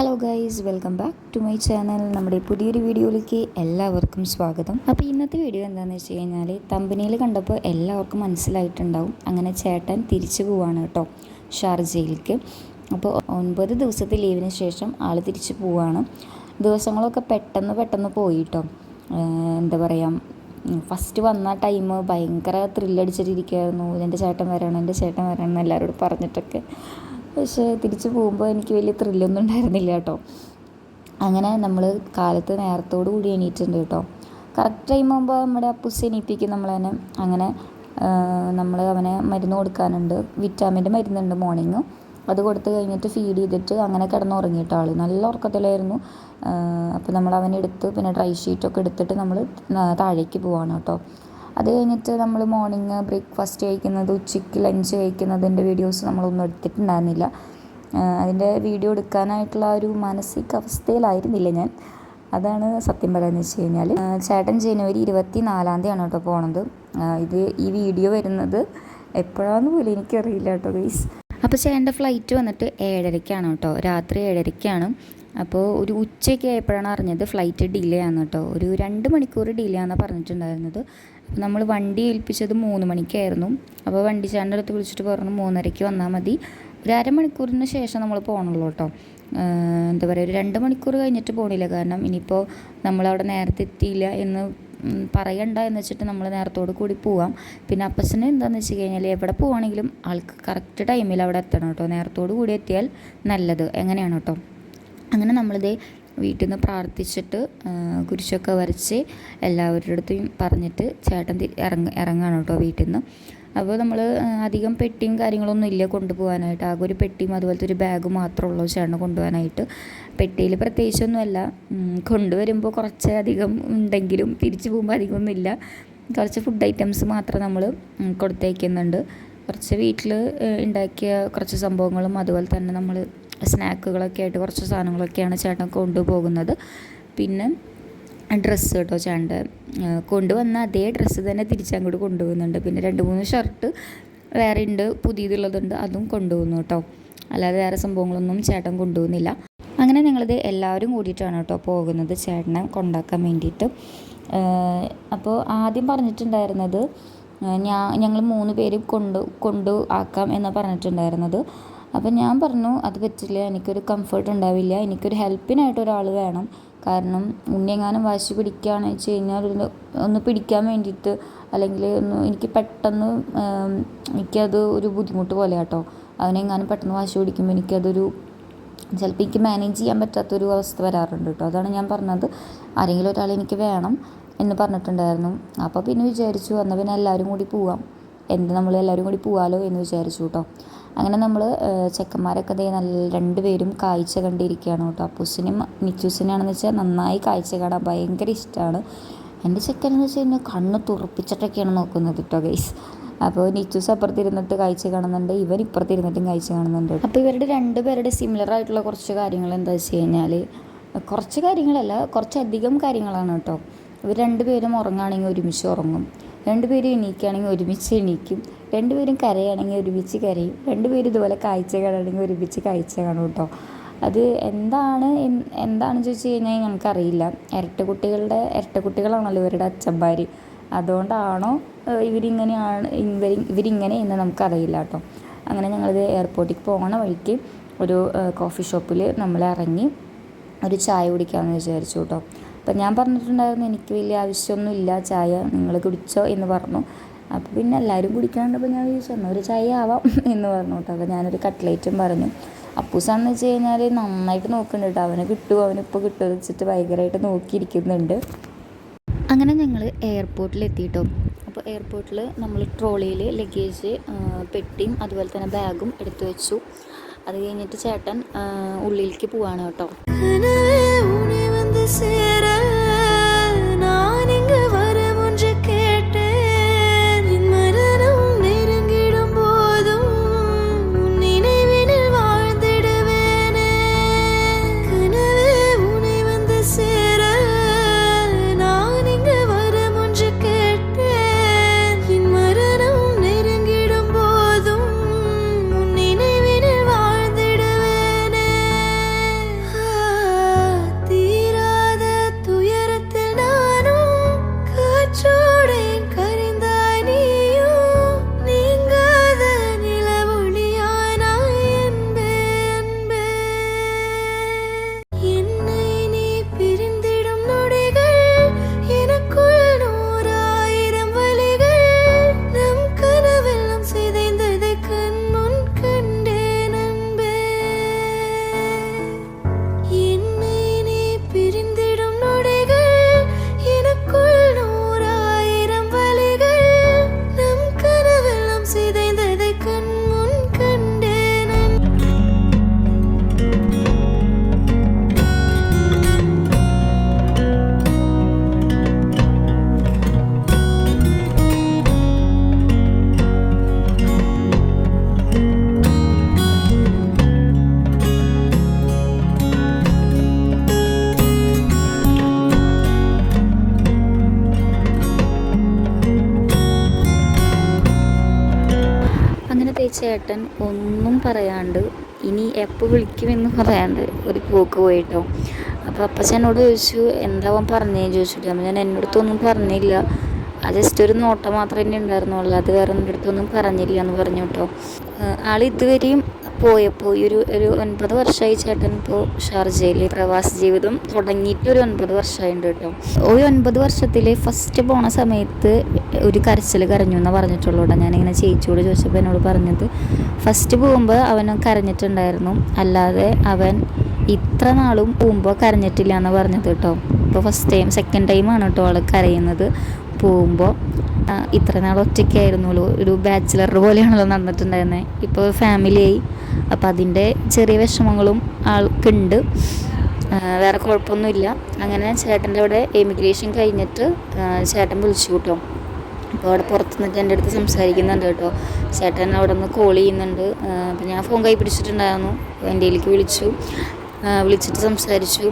Hello guys welcome back to my channel നമ്മുടെ പുതിയൊരു വീഡിയോയിലേക്ക് എല്ലാവർക്കും സ്വാഗതം. അപ്പോൾ ഇന്നത്തെ വീഡിയോ എന്താണെന്ന് വെച്ച് കഴിഞ്ഞാൽ തമ്പനിയിൽ കണ്ടപ്പോൾ എല്ലാവർക്കും മനസ്സിലായിട്ടുണ്ടാവും. അങ്ങനെ ചേട്ടൻ തിരിച്ചു പോവാണ് കേട്ടോ ഷാർജയിലേക്ക്. അപ്പോൾ ഒൻപത് ദിവസത്തെ ലീവിന് ശേഷം ആൾ തിരിച്ചു പോവാണ്. ദിവസങ്ങളൊക്കെ പെട്ടെന്ന് പെട്ടെന്ന് പോയി കേട്ടോ. എന്താ പറയുക ഫസ്റ്റ് വന്ന ടൈം ഭയങ്കര ത്രില്ലടിച്ചിട്ടിരിക്കുകയായിരുന്നു എന്റെ ചേട്ടൻ വരണം എന്റെ ചേട്ടൻ വരണം എന്ന് എല്ലാവരോടും പറഞ്ഞിട്ടൊക്കെ. പക്ഷേ തിരിച്ചു പോകുമ്പോൾ എനിക്ക് വലിയ ത്രില്ലൊന്നും ഉണ്ടായിരുന്നില്ല കേട്ടോ. അങ്ങനെ നമ്മൾ കാലത്ത് നേരത്തോടു കൂടി എണീറ്റിട്ടുണ്ട് കേട്ടോ. കറക്റ്റ് ടൈം ആകുമ്പോൾ നമ്മുടെ അപ്പുസ് എണീപ്പിക്കും നമ്മൾ തന്നെ. അങ്ങനെ നമ്മൾ അവനെ മരുന്ന് കൊടുക്കാനുണ്ട്. വിറ്റാമിന്റെ മരുന്നുണ്ട് മോർണിംഗ് അത് കൊടുത്ത് കഴിഞ്ഞിട്ട് ഫീഡ് ചെയ്തിട്ട് അങ്ങനെ കിടന്നുറങ്ങിയിട്ട് ആൾ നല്ല ഉറക്കത്തിലായിരുന്നു. അപ്പോൾ നമ്മൾ അവനെ എടുത്ത് പിന്നെ ഡ്രൈ ഷീറ്റൊക്കെ എടുത്തിട്ട് നമ്മൾ താഴേക്ക് പോവാണ് കേട്ടോ. അത് കഴിഞ്ഞിട്ട് നമ്മൾ മോർണിംഗ് ബ്രേക്ക്ഫാസ്റ്റ് കഴിക്കുന്നത് ഉച്ചയ്ക്ക് ലഞ്ച് കഴിക്കുന്നതിന്റെ വീഡിയോസ് നമ്മളൊന്നും എടുത്തിട്ടുണ്ടായിരുന്നില്ല. അതിന്റെ വീഡിയോ എടുക്കാനായിട്ടുള്ള ഒരു മാനസിക അവസ്ഥയിലായിരുന്നില്ല ഞാൻ. അതാണ് സത്യം പറയുന്നത് വെച്ച് കഴിഞ്ഞാൽ ചേട്ടൻ ജനുവരി ഇരുപത്തി നാലാം തീയതിയാണ് കേട്ടോ പോണത്. ഇത് ഈ വീഡിയോ വരുന്നത് എപ്പോഴാണെന്ന് പോലും എനിക്കറിയില്ല കേട്ടോ ഗൈസ് അപ്പോൾ ചേട്ടന്റെ ഫ്ലൈറ്റ് വന്നിട്ട് ഏഴരയ്ക്കാണ് കേട്ടോ. രാത്രി ഏഴരയ്ക്കാണ്. അപ്പോൾ ഒരു ഉച്ചയ്ക്ക് ആയപ്പോഴാണ് അറിഞ്ഞത് ഫ്ലൈറ്റ് ഡിലേ ആണ് കേട്ടോ. ഒരു രണ്ട് മണിക്കൂർ ഡിലേ ആണെന്ന് പറഞ്ഞിട്ടുണ്ടായിരുന്നത്. അപ്പോൾ നമ്മൾ വണ്ടി ഏൽപ്പിച്ചത് മൂന്ന് മണിക്കായിരുന്നു. അപ്പോൾ വണ്ടി ചാന്റെ അടുത്ത് വിളിച്ചിട്ട് പറഞ്ഞു മൂന്നരയ്ക്ക് വന്നാൽ മതി. ഒരു അരമണിക്കൂറിന് ശേഷം നമ്മൾ പോകണുള്ളൂ കേട്ടോ. എന്താ പറയുക ഒരു രണ്ട് മണിക്കൂർ കഴിഞ്ഞിട്ട് പോകണില്ല കാരണം ഇനിയിപ്പോൾ നമ്മളവിടെ നേരത്തെ എത്തിയില്ല എന്ന് പറയണ്ട എന്ന് വെച്ചിട്ട് നമ്മൾ നേരത്തോട് കൂടി പോവാം. പിന്നെ അപ്പച്ചന് എന്താണെന്ന് വെച്ച് കഴിഞ്ഞാൽ എവിടെ പോവാണെങ്കിലും ആൾക്ക് കറക്റ്റ് ടൈമിൽ അവിടെ എത്തണം കേട്ടോ. നേരത്തോട് കൂടി എത്തിയാൽ നല്ലത്. എങ്ങനെയാണ് കേട്ടോ? അങ്ങനെ നമ്മളിത് വീട്ടിൽ നിന്ന് പ്രാർത്ഥിച്ചിട്ട് കുരിശൊക്കെ വരച്ച് എല്ലാവരുടെ അടുത്തും പറഞ്ഞിട്ട് ചേട്ടൻ ഇറങ്ങ ഇറങ്ങാണ് കേട്ടോ വീട്ടിൽ നിന്ന് അപ്പോൾ നമ്മൾ അധികം പെട്ടിയും കാര്യങ്ങളൊന്നും ഇല്ല കൊണ്ടുപോകാനായിട്ട് ആകെ ഒരു പെട്ടിയും അതുപോലത്തെ ഒരു ബാഗ് മാത്രമേ ഉള്ളൂ ചേട്ടന് കൊണ്ടുപോകാനായിട്ട് പെട്ടിയിൽ പ്രത്യേകിച്ചൊന്നുമല്ല. കൊണ്ടുവരുമ്പോൾ കുറച്ച് അധികം ഉണ്ടെങ്കിലും തിരിച്ചു പോകുമ്പോൾ അധികമൊന്നുമില്ല കുറച്ച് ഫുഡ് ഐറ്റംസ് മാത്രം നമ്മൾ കൊടുത്തയക്കുന്നുണ്ട് കുറച്ച് വീട്ടിൽ ഉണ്ടാക്കിയ കുറച്ച് സംഭവങ്ങളും അതുപോലെ തന്നെ നമ്മൾ സ്നാക്കുകളൊക്കെ ആയിട്ട് കുറച്ച് സാധനങ്ങളൊക്കെയാണ് ചേട്ടൻ കൊണ്ടുപോകുന്നത്. പിന്നെ ഡ്രസ്സ് കേട്ടോ ചേട്ടന്റെ. കൊണ്ടുവന്ന അതേ ഡ്രസ്സ് തന്നെ തിരിച്ചങ്ങോട്ട് കൊണ്ടുപോകുന്നുണ്ട്. പിന്നെ രണ്ട് മൂന്ന് ഷർട്ട് വേറെ ഉണ്ട് പുതിയതുള്ളതുണ്ട് അതും കൊണ്ടുപോകുന്നു കേട്ടോ. അല്ലാതെ വേറെ സംഭവങ്ങളൊന്നും ചേട്ടൻ കൊണ്ടുപോകുന്നില്ല. അങ്ങനെ ഞങ്ങളിത് എല്ലാവരും കൂടിയിട്ടാണ് കേട്ടോ പോകുന്നത് ചേട്ടനെ കൊണ്ടാക്കാൻ വേണ്ടിയിട്ട്. അപ്പോൾ ആദ്യം പറഞ്ഞിട്ടുണ്ടായിരുന്നത് ഞാൻ ഞങ്ങൾ മൂന്ന് പേരും കൊണ്ട് കൊണ്ടു ആക്കാം എന്ന് പറഞ്ഞിട്ടുണ്ടായിരുന്നത്. അപ്പം ഞാൻ പറഞ്ഞു അത് പറ്റില്ല എനിക്കൊരു കംഫർട്ട് ഉണ്ടാവില്ല. എനിക്കൊരു ഹെൽപ്പിനായിട്ട് ഒരാൾ വേണം. കാരണം ഉണ്ണിയെങ്ങാനും വാശി പിടിക്കുകയാണെന്ന് വെച്ച് കഴിഞ്ഞാൽ ഒന്ന് പിടിക്കാൻ വേണ്ടിയിട്ട് അല്ലെങ്കിൽ ഒന്ന് എനിക്ക് പെട്ടെന്ന് എനിക്കത് ഒരു ബുദ്ധിമുട്ട് പോലെ കേട്ടോ അവനെങ്ങാനും പെട്ടെന്ന് വാശി പിടിക്കുമ്പോൾ എനിക്കതൊരു ചിലപ്പോൾ എനിക്ക് മാനേജ് ചെയ്യാൻ പറ്റാത്തൊരു അവസ്ഥ വരാറുണ്ട് കേട്ടോ. അതാണ് ഞാൻ പറഞ്ഞത്. ആരെങ്കിലും ഒരാൾ എനിക്ക് വേണം എന്ന് പറഞ്ഞിട്ടുണ്ടായിരുന്നു. അപ്പോൾ പിന്നെ വിചാരിച്ചു എന്നാൽ പിന്നെ എല്ലാവരും കൂടി പോവാം. എന്ത് നമ്മൾ എല്ലാവരും കൂടി പോവാലോ? എന്ന് വിചാരിച്ചു കേട്ടോ. അങ്ങനെ നമ്മൾ ചെക്കന്മാരൊക്കെ ദേ നല്ല രണ്ടുപേരും കാഴ്ച കണ്ടിരിക്കുകയാണ് കേട്ടോ. അപ്പൂസിനും നിച്ചൂസിനാണെന്ന് വെച്ചാൽ നന്നായി കാഴ്ച കാണാൻ ഭയങ്കര ഇഷ്ടമാണ് എന്റെ ചെക്കൻ എന്ന് വെച്ച് കഴിഞ്ഞാൽ കണ്ണ് തുറപ്പിച്ചിട്ടൊക്കെയാണ് നോക്കുന്നത് കേട്ടോ ഗൈസ് അപ്പോൾ നിച്ചൂസ് അപ്പുറത്തിരുന്നിട്ട് കാഴ്ച കാണുന്നുണ്ട് ഇവൻ ഇപ്പുറത്തിരുന്നിട്ടും കാഴ്ച കാണുന്നുണ്ട് അപ്പോൾ ഇവരുടെ രണ്ട് രണ്ടുപേരുടെ സിമിലർ ആയിട്ടുള്ള കുറച്ച് കാര്യങ്ങൾ എന്താ വെച്ച് കഴിഞ്ഞാൽ കുറച്ച് കാര്യങ്ങളല്ല കുറച്ചധികം കാര്യങ്ങളാണ് കേട്ടോ. ഇവർ രണ്ടുപേരും ഉറങ്ങുകയാണെങ്കിൽ ഒരുമിച്ച് ഉറങ്ങും. രണ്ടുപേരും എണീക്കുകയാണെങ്കിൽ ഒരുമിച്ച് എണീക്കും. രണ്ടുപേരും കരയാണെങ്കിൽ ഒരുമിച്ച് കരയും. രണ്ടുപേരും ഇതുപോലെ കാഴ്ച കാണുകയാണെങ്കിൽ ഒരുമിച്ച് കാഴ്ച കാണും കേട്ടോ. അത് എന്താണ് എന്താണെന്ന് ചോദിച്ചു കഴിഞ്ഞാൽ ഞങ്ങൾക്കറിയില്ല. ഇരട്ട കുട്ടികളുടെ ഇരട്ട കുട്ടികളാണല്ലോ ഇവരുടെ അച്ഛന്മാർ അതുകൊണ്ടാണോ ഇവരിങ്ങനെയാണ് ഇവർ ഇവരിങ്ങനെ എന്ന് നമുക്കറിയില്ല കേട്ടോ. അങ്ങനെ ഞങ്ങളിത് എയർപോർട്ടിൽ പോകണ വഴിക്ക് ഒരു കോഫി ഷോപ്പിൽ നമ്മൾ ഇറങ്ങി ഒരു ചായ കുടിക്കാമെന്ന് വിചാരിച്ചു കേട്ടോ. അപ്പം ഞാൻ പറഞ്ഞിട്ടുണ്ടായിരുന്നു എനിക്ക് വലിയ ആവശ്യമൊന്നുമില്ല ചായ നിങ്ങൾ കുടിച്ചോ എന്ന് പറഞ്ഞു. അപ്പോൾ പിന്നെ എല്ലാവരും കുടിക്കാണ്ടപ്പോൾ ഞാൻ ചോദിച്ചു എന്നാൽ ഒരു ചായ ആവാം എന്ന് പറഞ്ഞു കേട്ടോ. അപ്പോൾ ഞാനൊരു കട്ട്ലേറ്റും പറഞ്ഞു. അപ്പൂസാന്ന് വെച്ച് കഴിഞ്ഞാൽ നന്നായിട്ട് നോക്കുന്നുണ്ട് കേട്ടോ. അവന് കിട്ടുമോ അവനിപ്പോൾ കിട്ടുമോ വെച്ചിട്ട് ഭയങ്കരമായിട്ട് നോക്കിയിരിക്കുന്നുണ്ട്. അങ്ങനെ ഞങ്ങൾ എയർപോർട്ടിൽ എത്തിയിട്ടോ അപ്പോൾ എയർപോർട്ടിൽ നമ്മൾ ട്രോളിയിൽ ലഗേജ് പെട്ടിയും അതുപോലെ തന്നെ ബാഗും എടുത്തു വെച്ചു. അത് കഴിഞ്ഞിട്ട് ചേട്ടൻ ഉള്ളിലേക്ക് പോവാണ് കേട്ടോ. ചേട്ടൻ ഒന്നും പറയാണ്ട് ഇനി എപ്പോൾ വിളിക്കുമെന്ന് പറയാണ്ട് ഒരു പോക്ക് പോയിട്ടോ. അപ്പോൾ അപ്പച്ചൻ എന്നോട് ചോദിച്ചു എന്താ അവൻ പറഞ്ഞേ? ചോദിച്ചിട്ട്. അപ്പം ഞാൻ എന്റെ അടുത്തൊന്നും പറഞ്ഞില്ല. ജസ്റ്റ് ഒരു നോട്ടം മാത്രമേ ഉണ്ടായിരുന്നുള്ളൂ. അത് വേറെ എന്റെ അടുത്തൊന്നും പറഞ്ഞില്ല എന്ന് പറഞ്ഞു കേട്ടോ. ആൾ ഇതുവരെയും പോയപ്പോൾ ഈ ഒരു ഒരു ഒൻപത് വർഷമായി ചേട്ടൻ ഇപ്പോൾ ഷാർജയിൽ പ്രവാസ ജീവിതം തുടങ്ങിയിട്ട് ഒരു ഒൻപത് വർഷമായിട്ടുണ്ട് കേട്ടോ. ഒരു ഒൻപത് വർഷത്തിൽ ഫസ്റ്റ് പോണ സമയത്ത് ഒരു കരച്ചിൽ കരഞ്ഞു എന്നാണ് പറഞ്ഞിട്ടുള്ളൂ കേട്ടോ. ഞാനിങ്ങനെ ചേച്ചിയോട് ചോദിച്ചപ്പോൾ എന്നോട് പറഞ്ഞത് ഫസ്റ്റ് പോകുമ്പോൾ അവൻ കരഞ്ഞിട്ടുണ്ടായിരുന്നു അല്ലാതെ അവൻ ഇത്ര നാളും പോകുമ്പോൾ കരഞ്ഞിട്ടില്ല എന്ന് പറഞ്ഞത് കേട്ടോ. ഇപ്പോൾ ഫസ്റ്റ് ടൈം സെക്കൻഡ് ടൈമാണ് കേട്ടോ ആൾ കരയുന്നത്. പോകുമ്പോൾ ഇത്ര നാൾ ഒറ്റയ്ക്കായിരുന്നുള്ളൂ ഒരു ബാച്ചിലർ പോലെയാണല്ലോ നടന്നിട്ടുണ്ടായിരുന്നത് ഇപ്പോൾ ഫാമിലിയായി അപ്പോൾ അതിന്റെ ചെറിയ വിഷമങ്ങളും ആൾക്കുണ്ട്. വേറെ കുഴപ്പമൊന്നുമില്ല. അങ്ങനെ ചേട്ടന്റെ അവിടെ എമിഗ്രേഷൻ കഴിഞ്ഞിട്ട് ചേട്ടൻ വിളിച്ചു കൂട്ടോ. അപ്പോൾ അവിടെ പുറത്ത് നിന്നിട്ട് എന്റെ അടുത്ത് സംസാരിക്കുന്നുണ്ട് കേട്ടോ. ചേട്ടൻ അവിടെ നിന്ന് കോൾ ചെയ്യുന്നുണ്ട്. അപ്പം ഞാൻ ഫോൺ കൈ പിടിച്ചിട്ടുണ്ടായിരുന്നു എന്റെ ഇതിലേക്ക് വിളിച്ചു. വിളിച്ചിട്ട് സംസാരിച്ചു.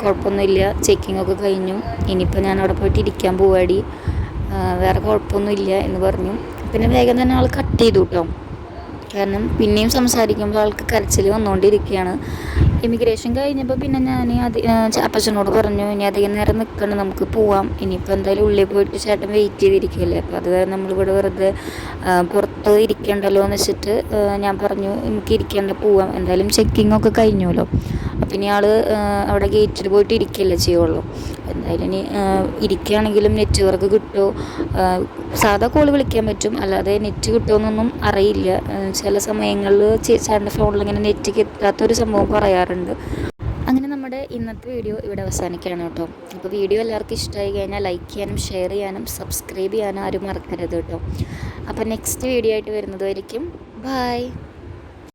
കുഴപ്പമൊന്നുമില്ല. ചെക്കിംഗ് ഒക്കെ കഴിഞ്ഞു. ഇനിയിപ്പോൾ ഞാൻ അവിടെ പോയിട്ട് ഇരിക്കാൻ പോവാടി. വേറെ കുഴപ്പമൊന്നുമില്ല എന്ന് പറഞ്ഞു. പിന്നെ വേഗം തന്നെ ആൾ കട്ട് ചെയ്തു കേട്ടോ കാരണം പിന്നെയും സംസാരിക്കുമ്പോൾ ആൾക്ക് കരച്ചിൽ വന്നുകൊണ്ടിരിക്കുകയാണ്. ഇമിഗ്രേഷൻ കഴിഞ്ഞപ്പോൾ പിന്നെ ഞാൻ അത് അപ്പച്ചനോട് പറഞ്ഞു ഇനി അധികം നേരം നിൽക്കണം നമുക്ക് പോവാം. ഇനിയിപ്പോൾ എന്തായാലും ഉള്ളിൽ പോയിട്ട് ചേട്ടൻ വെയിറ്റ് ചെയ്തിരിക്കുകയല്ലേ. അപ്പോൾ അത് കാരണം നമ്മളിവിടെ വെറുതെ പുറത്ത് ഇരിക്കണ്ടല്ലോ എന്ന് വെച്ചിട്ട് ഞാൻ പറഞ്ഞു നമുക്ക് ഇരിക്കേണ്ട പോവാം. എന്തായാലും ചെക്കിംഗ് ഒക്കെ കഴിഞ്ഞുല്ലോ ഇനി ആൾ അവിടെ ഗേറ്റിൽ പോയിട്ട് ഇരിക്കുകയല്ലേ ചെയ്യുള്ളൂ. എന്തായാലും ഇനി ഇരിക്കുകയാണെങ്കിലും നെറ്റ്വർക്ക് കിട്ടുമോ സാധാ കോൾ വിളിക്കാൻ പറ്റും. അല്ലാതെ നെറ്റ് കിട്ടുമെന്നൊന്നും അറിയില്ല. ചില സമയങ്ങളിൽ ചേച്ചാന്റെ ഫോണിൽ ഇങ്ങനെ നെറ്റ് കിട്ടാത്തൊരു സംഭവം പറയാറുണ്ട്. അങ്ങനെ നമ്മുടെ ഇന്നത്തെ വീഡിയോ ഇവിടെ അവസാനിക്കുകയാണ് കേട്ടോ. അപ്പോൾ വീഡിയോ എല്ലാവർക്കും ഇഷ്ടമായി കഴിഞ്ഞാൽ ലൈക്ക് ചെയ്യാനും ഷെയർ ചെയ്യാനും സബ്സ്ക്രൈബ് ചെയ്യാനും ആരും മറക്കരുത് കേട്ടോ. അപ്പോൾ നെക്സ്റ്റ് വീഡിയോ ആയിട്ട് വരുന്നതായിരിക്കും ബായ്